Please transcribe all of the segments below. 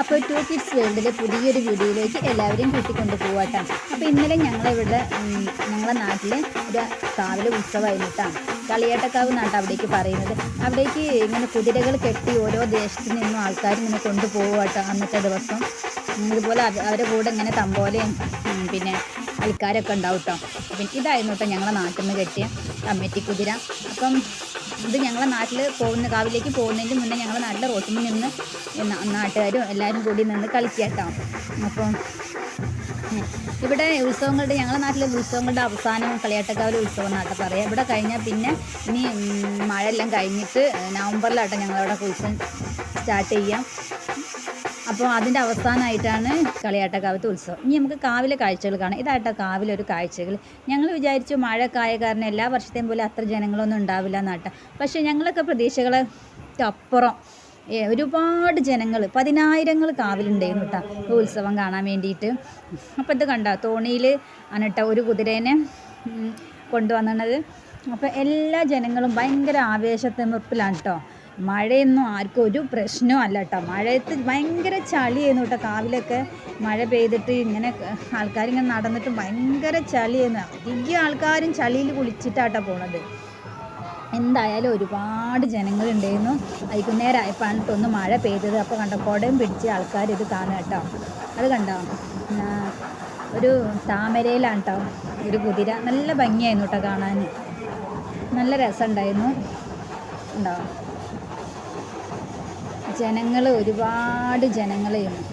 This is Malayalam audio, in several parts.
അപ്പോൾ ടു കിഡ്സ് വേൾഡിലെ പുതിയൊരു വീഡിയോയിലേക്ക് എല്ലാവരെയും കൂട്ടിക്കൊണ്ട് പോവാട്ടാ അപ്പോൾ ഇന്നലെ ഞങ്ങളിവിടെ ഞങ്ങളെ നാട്ടിൽ ഒരു കാവിലെ ഉത്സവമായിരുന്നു കളിയാട്ടക്കാവ് നാട്ടാ അവിടേക്ക് പറയുന്നത്. അവിടേക്ക് ഇങ്ങനെ കുതിരകൾ കെട്ടി ഓരോ ദേശത്ത് നിന്നും ആൾക്കാർ ഇങ്ങനെ കൊണ്ടുപോവാട്ടോ അന്നത്തെ ദിവസം. ഇതുപോലെ അവരുടെ കൂടെ ഇങ്ങനെ തമ്പോലയും പിന്നെ ആൾക്കാരൊക്കെ ഉണ്ടാവും കേട്ടോ അപ്പം ഇതായിരുന്നു കേട്ടോ ഞങ്ങളെ നാട്ടിൽ നിന്ന് കെട്ടിയ കമ്മിറ്റി കുതിര. അപ്പം ഇത് ഞങ്ങളെ നാട്ടിൽ പോകുന്ന കാവിലേക്ക് പോകുന്നതിന് മുന്നേ ഞങ്ങളെ നാട്ടിലെ റോട്ടിൽ നിന്ന് നാട്ടുകാരും എല്ലാവരും കൂടി നിന്ന് കളിക്കാട്ടോ. കേട്ടോ അപ്പം ഇവിടെ ഉത്സവങ്ങളുടെ ഞങ്ങളുടെ നാട്ടിലെ ഉത്സവങ്ങളുടെ അവസാനം കളിയാട്ടക്കാവിലെ ഉത്സവം എന്നാട്ടോ പറയാം. ഇവിടെ കഴിഞ്ഞാൽ പിന്നെ ഇനി മഴ മഴയെല്ലാം കഴിഞ്ഞിട്ട് നവംബറിലാട്ടോ ഞങ്ങളവിടെ ഉത്സവം സ്റ്റാർട്ട് ചെയ്യാം. അപ്പോൾ അതിന്റെ അവസാനമായിട്ടാണ് കളിയാട്ടക്കാവത്തെ ഉത്സവം. ഇനി നമുക്ക് കാവിലെ കാഴ്ചകൾ കാണാം. ഇതാട്ടോ കാവിലെ ഒരു കാഴ്ചകൾ. ഞങ്ങൾ വിചാരിച്ചു മഴക്കായ കാരണം എല്ലാ വർഷത്തെയും പോലെ അത്ര ജനങ്ങളൊന്നും ഉണ്ടാവില്ല എന്നാട്ട. പക്ഷേ ഞങ്ങളൊക്കെ പ്രതീക്ഷകളെ അപ്പുറം ഒരുപാട് ജനങ്ങൾ പതിനായിരങ്ങൾ കാവിലുണ്ടായിരുന്നു കേട്ടോ ഉത്സവം കാണാൻ വേണ്ടിയിട്ട്. അപ്പോൾ ഇത് കണ്ട? തോണിയിൽ അനട്ട ഒരു കുതിരേനെ കൊണ്ടുവന്നത് അപ്പോൾ എല്ലാ ജനങ്ങളും ഭയങ്കര ആവേശത്തിമിർപ്പിലാണ് കേട്ടോ മഴയൊന്നും ആർക്കും ഒരു പ്രശ്നവും അല്ല കേട്ടോ മഴയത്ത് ഭയങ്കര ചളിയായിരുന്നു കേട്ടോ കാവിലൊക്കെ മഴ പെയ്തിട്ട് ഇങ്ങനെ ആൾക്കാരിങ്ങനെ നടന്നിട്ട് ഭയങ്കര ചളിയായിരുന്നു. അധികം ആൾക്കാരും ചളിയിൽ കുളിച്ചിട്ടാട്ടോ പോണത്. എന്തായാലും ഒരുപാട് ജനങ്ങളുണ്ടായിരുന്നു. വൈകുന്നേരമായപ്പോഴാണ് കേട്ടോ ഒന്ന് മഴ പെയ്തത്. അപ്പോൾ കണ്ടോ കുടയും പിടിച്ച് ആൾക്കാർ ഇത് കാണുക കേട്ടോ അത് കണ്ടോ? ഒരു താമരയിലാണ് കേട്ടോ ഒരു കുതിര. നല്ല ഭംഗിയായിരുന്നു കേട്ടോ കാണാൻ. നല്ല രസമുണ്ടായിരുന്നു. ഉണ്ടോ ജനങ്ങൾ ഒരുപാട് ജനങ്ങളായിരുന്നു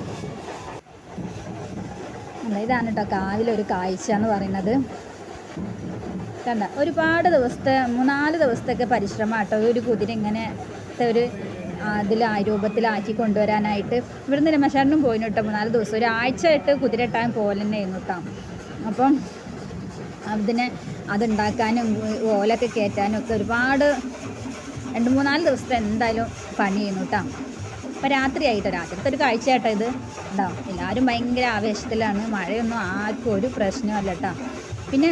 അല്ല ഇതാണ് കേട്ടോ കാവിലൊരു കാഴ്ച എന്ന് പറയുന്നത്. കണ്ട ഒരുപാട് ദിവസത്തെ മൂന്നാൽ ദിവസത്തൊക്കെ പരിശ്രമം കേട്ടോ ഒരു കുതിര ഇങ്ങനത്തെ ഒരു അതിൽ രൂപത്തിലാക്കി കൊണ്ടുവരാനായിട്ട് ഇവിടുന്ന് രമേശാരനും പോയിന് കേട്ടോ മൂന്നാൽ ദിവസം. ഒരാഴ്ച ആയിട്ട് കുതിര ഇട്ടാൻ പോലെ തന്നെയായിരുന്നു കേട്ടോ അപ്പം അതിനെ അതുണ്ടാക്കാനും ഓലൊക്കെ കയറ്റാനും ഒക്കെ ഒരുപാട് രണ്ട് മൂന്നാൽ ദിവസത്തെ എന്തായാലും പണി ചെയ്യുന്നു കേട്ടോ അപ്പോൾ രാത്രിയായിട്ടോ രാത്രിത്തെ ഒരു കാഴ്ച കേട്ടോ ഇത്. ഉണ്ടാവും എല്ലാവരും ഭയങ്കര ആവേശത്തിലാണ്. മഴയൊന്നും ആർക്കും ഒരു പ്രശ്നമല്ല കേട്ടോ പിന്നെ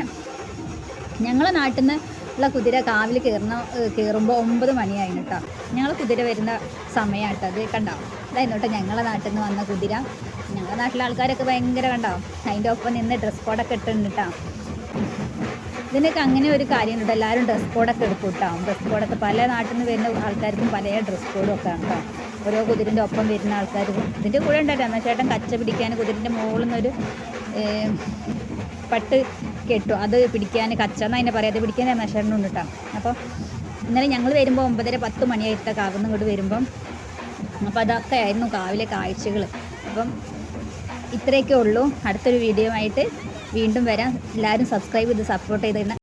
ഞങ്ങളെ നാട്ടിൽ നിന്ന് ഉള്ള കുതിര കാവിൽ കയറുന്ന കയറുമ്പോൾ ഒമ്പത് മണിയായിരുന്നു കേട്ടോ ഞങ്ങൾ കുതിര വരുന്ന സമയമാട്ടോ അത് കണ്ടോ? അതായിരുന്നു കേട്ടോ ഞങ്ങളെ നാട്ടിൽ നിന്ന് വന്ന കുതിര. ഞങ്ങളുടെ നാട്ടിലെ ആൾക്കാരൊക്കെ ഭയങ്കര കണ്ടോ? അതിന്റെ ഒപ്പം നിന്ന് ഡ്രസ് കോഡൊക്കെ ഇട്ടുണ്ട് കേട്ടോ ഇതിനൊക്കെ അങ്ങനെ ഒരു കാര്യം കേട്ടോ എല്ലാവരും ഡ്രസ് കോഡൊക്കെ എടുക്കും കേട്ടോ ഡ്രസ് കോഡൊക്കെ പല നാട്ടിൽ നിന്ന് വരുന്ന ആൾക്കാർക്കും പല ഡ്രസ് കോഡും ഒക്കെ ആണ് കേട്ടോ ഓരോ കുതിരന്റെ ഒപ്പം വരുന്ന ആൾക്കാർ ഇതിന്റെ കൂടെ ഉണ്ടായിരുന്നു ചേട്ടൻ കച്ച പിടിക്കാൻ കുതിരന്റെ മുകളിൽ നിന്നൊരു പട്ട് കെട്ടു. അത് പിടിക്കാൻ കച്ച എന്ന് അതിനെ പറയാതെ പിടിക്കാൻ രമേശേട്ടനുണ്ട് കേട്ടോ അപ്പോൾ ഇന്നലെ ഞങ്ങൾ വരുമ്പോൾ ഒമ്പതര പത്ത് മണിയായിട്ട് കാവുന്ന ഇങ്ങോട്ട് വരുമ്പം. അപ്പോൾ അതൊക്കെ ആയിരുന്നു കാവിലെ കാഴ്ചകൾ അപ്പം ഇത്രയൊക്കെ ഉള്ളൂ. അടുത്തൊരു വീഡിയോ ആയിട്ട് വീണ്ടും വരാം. എല്ലാവരും സബ്സ്ക്രൈബ് ചെയ്ത് സപ്പോർട്ട് ചെയ്ത്